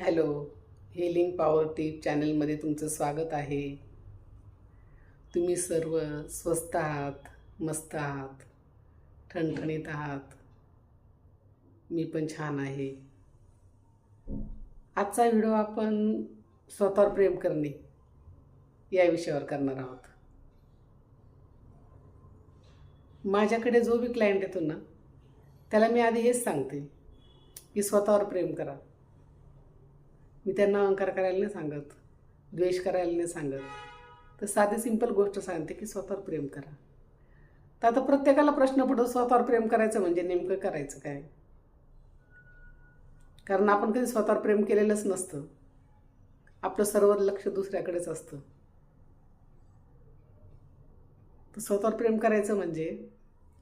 Hello healing power टीप चॅनलमध्ये तुमचं स्वागत आहे. तुम्ही सर्व स्वस्त आहात मस्त आहात ठणठणीत आहात. मी पण छान आहे. आजचा व्हिडिओ आपण स्वतःवर प्रेम करणे या विषयावर करणार आहोत. माझ्याकडे जो बी क्लायंट येतो ना त्याला मी आधी हेच सांगते की स्वतःवर प्रेम करा. मी त्यांना अहंकार करायला नाही सांगत द्वेष करायला नाही सांगत. तर साधी सिंपल गोष्ट सांगते की स्वतःवर प्रेम करा. तर आता प्रत्येकाला प्रश्न पडतो स्वतःवर प्रेम करायचं म्हणजे नेमकं करायचं काय? कारण आपण कधी स्वतःवर प्रेम केलेलंच नसतं. आपलं सर्व लक्ष दुसऱ्याकडेच असतं. तर स्वतःवर प्रेम करायचं म्हणजे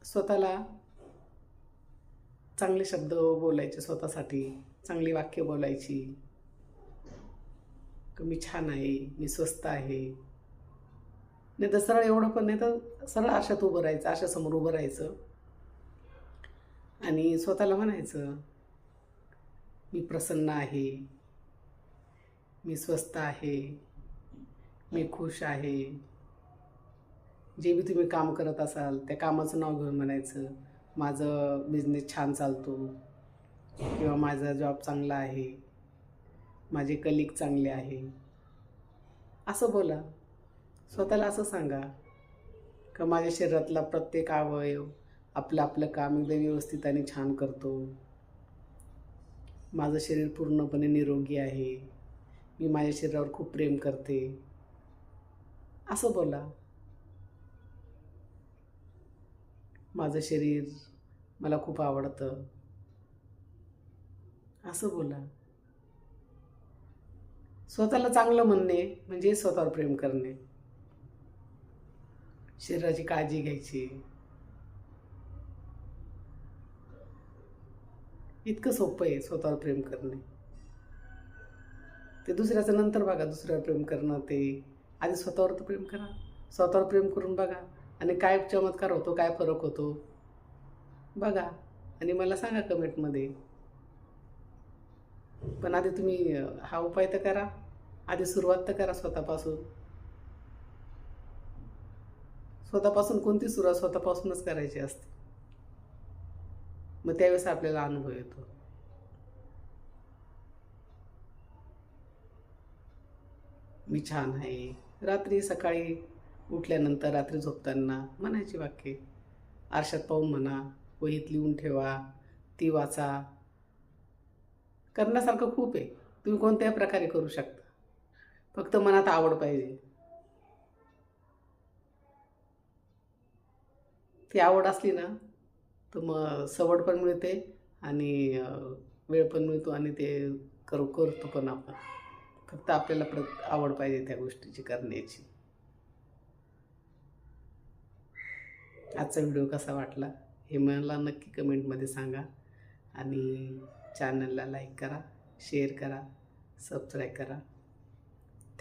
स्वतःला चांगले शब्द बोलायचे स्वतःसाठी चांगली वाक्य बोलायची. की मी छान आहे मी स्वस्त आहे. नाही तर सरळ एवढं पण नाही तर सरळ आशात उभं राहायचं आशासमोर उभं राहायचं. आणि स्वतःला म्हणायचं मी प्रसन्न आहे मी स्वस्त आहे मी खुश आहे. जे बी तुम्ही काम करत असाल त्या कामाचं नाव घेऊन म्हणायचं माझं बिझनेस छान चालतो किंवा माझा जॉब चांगला आहे. माझे कलिक चांगले आहे. असं बोला. स्वतःला असं सांगा. का माझ्या शरीरातला प्रत्येक अवयव आपलं आपलं काम एकदम व्यवस्थित आणि छान करतो. माझं शरीर पूर्णपणे निरोगी आहे. मी माझ्या शरीरावर खूप प्रेम करते. असं बोला. माझं शरीर मला खूप आवडतं. असं बोला. स्वतःला चांगलं म्हणणे म्हणजे स्वतःवर प्रेम करणे. शरीराची काळजी घ्यायची. इतकं सोपं आहे स्वतःवर प्रेम करणे. ते दुसऱ्याचं नंतर बघा दुसऱ्यावर प्रेम करणं ते. आधी स्वतःवर तर प्रेम करा. स्वतःवर प्रेम करून बघा. आणि काय चमत्कार होतो काय फरक होतो बघा. आणि मला सांगा कमेंटमध्ये पण आधी तुम्ही हा उपाय तर करा. आधी सुरुवात तर करा स्वतःपासून. स्वतःपासून कोणती सुरुवात स्वतःपासूनच करायची असते? मग त्यावेळेस आपल्याला अनुभव येतो. मी छान आहे. रात्री सकाळी उठल्यानंतर रात्री झोपताना म्हणायची वाक्य आरशात पाहून म्हणा वहीत लिहून ठेवा ती वाचा. करण्यासारखं खूप आहे. तुम्ही कोणत्याही प्रकारे करू शकता. फक्त मनात आवड पाहिजे. ती आवड असली ना तर मग सवड पण मिळते आणि वेळ पण मिळतो आणि ते करू करतो पण आपण. फक्त आपल्याला प्र आवड पाहिजे त्या गोष्टीची करण्याची. आजचा व्हिडिओ कसा वाटला हे मला नक्की कमेंटमध्ये सांगा आणि चॅनलला लाईक करा शेअर करा सबस्क्राईब करा.